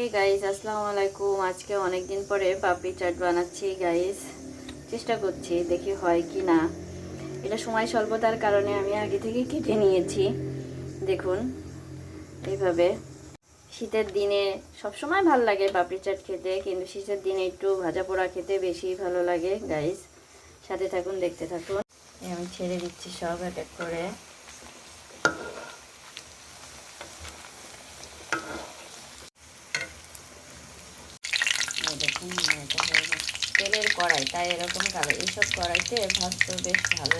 এই গাইস আসসালামু আলাইকুম। আজকে অনেক দিন পরে পাপড়ি চাট বানাচ্ছি গাইস চেষ্টা করছি, দেখি হয় কি না। এটা সময় স্বল্পতার কারণে আমি আগে থেকে কেটে নিয়েছি। দেখুন, এইভাবে। শীতের দিনে সব সময় ভালো লাগে পাপড়ি চাট খেতে, কিন্তু শীতের দিনে একটু ভাজা পোড়া খেতে বেশি ভালো লাগে গাইস সাথে থাকুন, দেখতে থাকুন। আমি ছেড়ে দিচ্ছি সব এক করে এই দেখুন এটা হয়ে গেছে। তেলের কড়াই তাই এরকম কালো এইসব কড়াইতে ভাজতে বেশ ভালো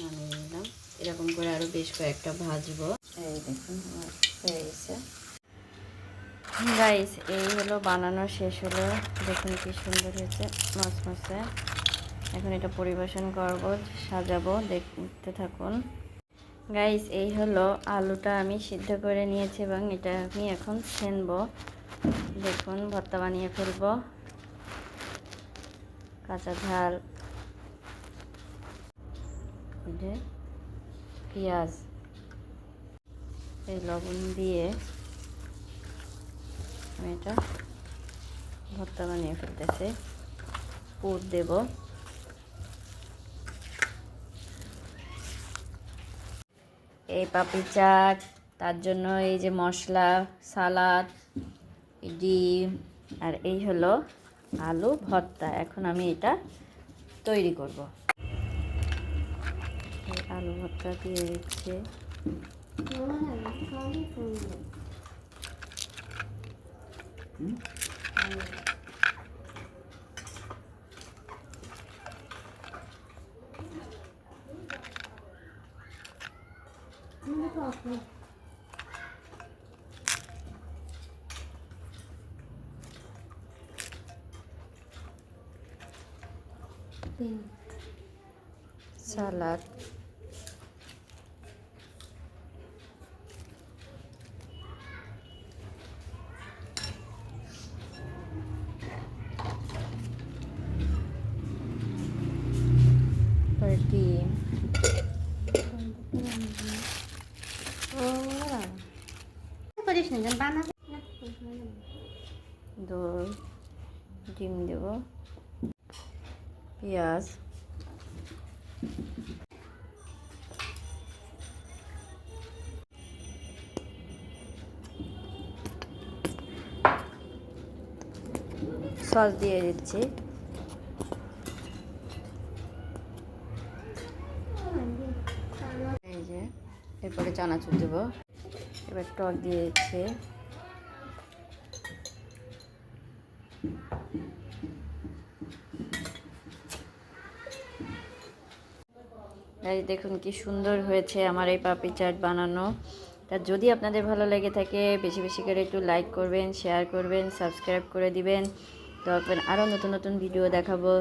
নামিয়ে নিলাম। এরকম করে আরও বেশ কয়েকটা ভাজবো। এই দেখুন আমার হয়ে গেছে। গাইস এই হলো বানানো শেষ হলো। দেখুন কি সুন্দর হয়েছে মাছ মাছে এখন এটা পরিবেশন করব সাজাবো দেখতে থাকুন। গাইস এই হলো আলুটা আমি সিদ্ধ করে নিয়েছি এবং এটা আমি এখন ছেনবো দেখুন, ভর্তা বানিয়ে ফেলব। কাঁচা ঝাল। পেঁয়াজ। এই লবণ দিয়ে আমি এটা ভর্তা বানিয়ে ফেলতেছি। পুর দেব। এই পাপড়ি চাট, তার জন্য এই যে মশলা, সালাদ ডিম, আর এই হলো আলু ভর্তা। এখন আমি এটা তৈরি করব। আলু ভর্তা দিয়ে দিচ্ছে। সালাদ তারপরে ডিম করিস না যেন বানাবে দই ডিম দেব পেঁয়াজ সস দিয়ে দিচ্ছি। এই যে এরপরে চানাচুর দেবো। এবার টক দিয়ে দিচ্ছি। এই দেখুন কি সুন্দর হয়েছে আমার এই পাপড়ি চাট বানানো। তা যদি আপনাদের ভালো লেগে থাকে, বেশি বেশি করে একটু লাইক করবেন শেয়ার করবেন সাবস্ক্রাইব করে দিবেন। তো আরও নতুন নতুন ভিডিও দেখাবো।